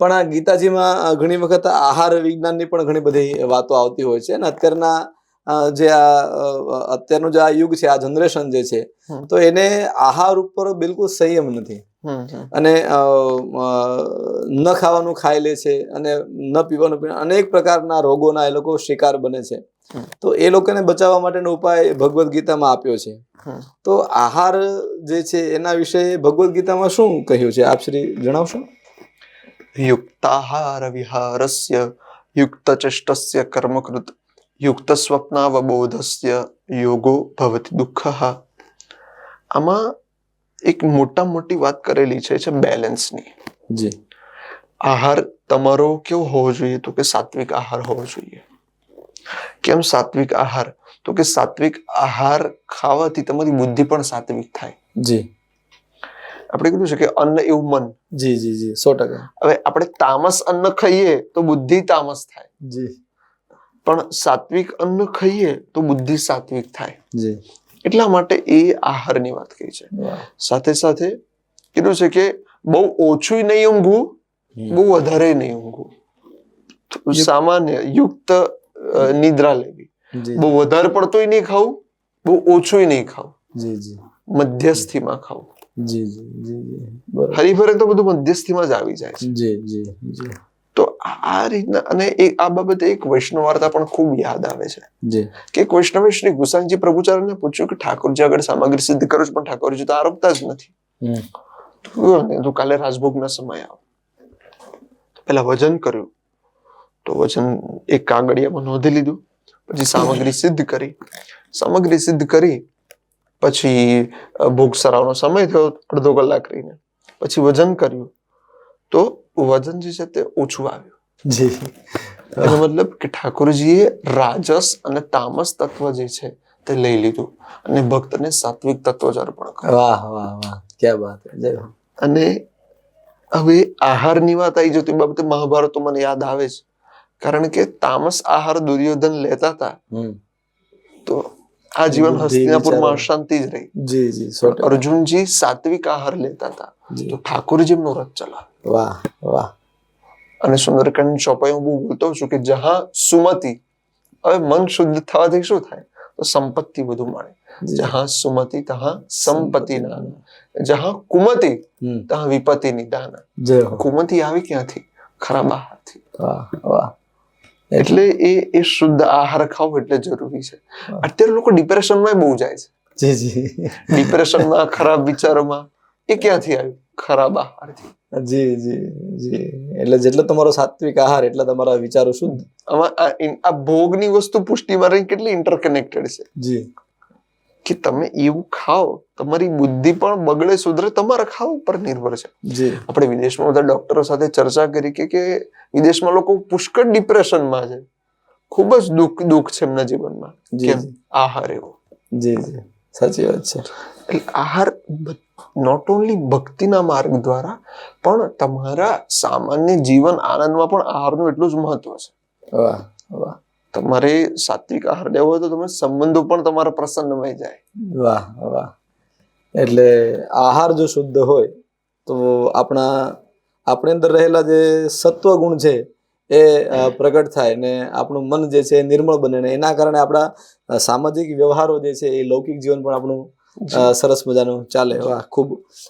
પણ આ ગીતાજીમાં ઘણી વખત આહાર વિજ્ઞાનની પણ ઘણી બધી વાતો આવતી હોય છે અને અત્યારના જે આ અત્યારનો જે આ યુગ છે આ જનરેશન જે છે તો એને આહાર ઉપર બિલકુલ સંયમ નથી. અને ન ખાવાનું ખાઈ લે છે અને ન પીવાનું પીવાનું અનેક પ્રકારના રોગોના એ લોકો શિકાર બને છે. તો એ લોકોને બચાવવા માટેનો ઉપાય ભગવદ્ ગીતામાં આપ્યો છે. તો આહાર જે છે એના વિશે ભગવદ્ ગીતામાં શું કહ્યું છે? આપ શ્રી જણાવશો? યુક્તાહાર વિહારસ્ય યુક્તચેષ્ટસ્ય કર્મકૃત યુક્ત સ્વપ્નાવબોધસ્ય યોગો ભવતિ દુઃખઃ આમાં એક મોટા મોટી વાત કરેલી છે છે બેલેન્સની જી આહાર તમારો કેવો હોવો જોઈએ તો કે સાત્વિક આહાર હોવો જોઈએ કેમ સાત્વિક આહાર તો કે સાત્વિક આહાર ખાવાથી તમારી બુદ્ધિ પણ સાત્વિક થાય જી આપણે કીધું છે કે અન્ન એવું મન. જી જી જી સો ટકા. હવે આપણે તામસ અન્ન ખાઈએ તો બુદ્ધિ તામસ થાય. જી. પણ સાત્વિક અન્ન ખાઈએ તો બુદ્ધિ સાત્વિક થાય. જી. એટલા માટે એ આહારની વાત કહી છે. સાથે સાથે કીધું છે કે બહુ ઓછું નહીં ઊંઘવું. બહુ વધારે નહીં ઊંઘવું. સામાન્ય યુક્ત નિદ્રા લેવી. બહુ વધારે પડતોય નહીં ખાવું બહુ ઓછુંય નહીં ખાવું. જી જી. મધ્યસ્થીમાં ખાવું. જી જી જી જી. હરીફરે તો બધું મધ્યસ્થીમાં જ આવી જાય છે. જી જી જી. તો આ રીતના અને એક આ બાબતે એક વૈષ્ણવ વાર્તા પણ ખૂબ યાદ આવે છે. જી. કે એક વૈષ્ણવે શ્રી ગુસાઈજી પ્રભુચાર્યને પૂછ્યું કે ઠાકોરજી આગળ સામગ્રી સિદ્ધ કરું છો પણ ઠાકોરજી તો આરોપતા જ નથી. તું કાલે રાજભોગના સમય આવ. પેલા વજન કર્યું. તો વજન એક કાગળિયામાં નોંધી લીધું. પછી સામગ્રી સિદ્ધ કરી. સામગ્રી સિદ્ધ કરી. પછી ભોગ સરાવનો સમય થયો અડધો કલાક રહીને. પછી વજન કર્યું. તો વજન જે છે તે ઓછું આવ્યું. જી. એનો મતલબ કે ઠાકોરજીએ રાજસ અને તામસ તત્વ જે છે તે લઈ લીધું અને ભક્તને સાત્વિક તત્વ જ અર્પણ કર્યું. વાહ વાહ વાહ. ક્યાં વાત જય અને હવે આહારની વાત આવી જતી બાબતે મહાભારત મને યાદ આવે છે. કારણ કે તામસ આહાર દુર્યોધન લેતા હતા. તો આ જીવન બુદ્ધિ, હસ્તિનાપુરમાં. અશાંતિ જ રહી. જી જી અર્જુનજી સાત્વિક આહાર લેતા હતા. તો ઠાકોરજી એમનો રથ ચલાવે. વાહ વાહ. અને સુંદરકાંડ ચોપાઈ હું બહુ બોલતો છું કે જહાં સુમતિ હવે મન શુદ્ધ થવાથી શું થાય? તો સંપત્તિ બધું મળે. જહા સુમતિ તહાં સંપત્તિ ના જહાં કુમતિ. તહાં વિપત્તિ નિદાન કુમતિ આવી ક્યાંથી? ખરાબ આહારથી. વાહ વાહ. એટલે એ એ શુદ્ધ આહાર ખાવો એટલે જરૂરી છે. અત્યારે લોકો ડિપ્રેશનમાં બહુ જાય છે. જી જી. ડિપ્રેશનમાં ખરાબ વિચારોમાં એ ક્યાંથી આવ્યું? ખરાબ આહારથી. જી જી જી. એટલે જેટલો તમારો સાત્વિક આહાર એટલા તમારા વિચારો શુદ્ધ. આમાં આ ભોગની વસ્તુ પુષ્ટિમાં રહી કેટલી ઇન્ટરકનેક્ટેડ છે. જી. કે તમે એવું ખાઓ તમારી બુદ્ધિ પણ બગડે સુધરે તમારા ખાવા ઉપર નિર્ભર છે. જી. આપણે વિદેશમાં બધા ડોક્ટરો સાથે ચર્ચા કરી કે કે વિદેશમાં લોકો પુષ્કળ ડિપ્રેશનમાં છે. ખૂબ જ દુઃખ દુઃખ છે એમના જીવનમાં. કેમ? આહાર એવો. જી જી. સાચી વાત છે. એટલે આહાર નોટ ઓનલી ભક્તિના માર્ગ દ્વારા પણ તમારા સામાન્ય જીવન આનંદમાં પણ આહારનું એટલું જ મહત્વ છે. વાહ વાહ. તમારે સાત્વિક આહાર લેવો હોય તો તમે સંબંધો પણ તમારા પ્રસન્નમય જાય. વાહ વાહ. એટલે આહાર જો શુદ્ધ હોય તો આપણા આપણી અંદર રહેલા જે સત્વ ગુણ છે એ પ્રગટ થાય ને આપણું મન જે છે એ નિર્મળ બને ને એના કારણે આપણા સામાજિક વ્યવહારો જે છે એ લૌકિક જીવન પણ આપણું સરસ મજાનું ચાલે. વાહ ખૂબ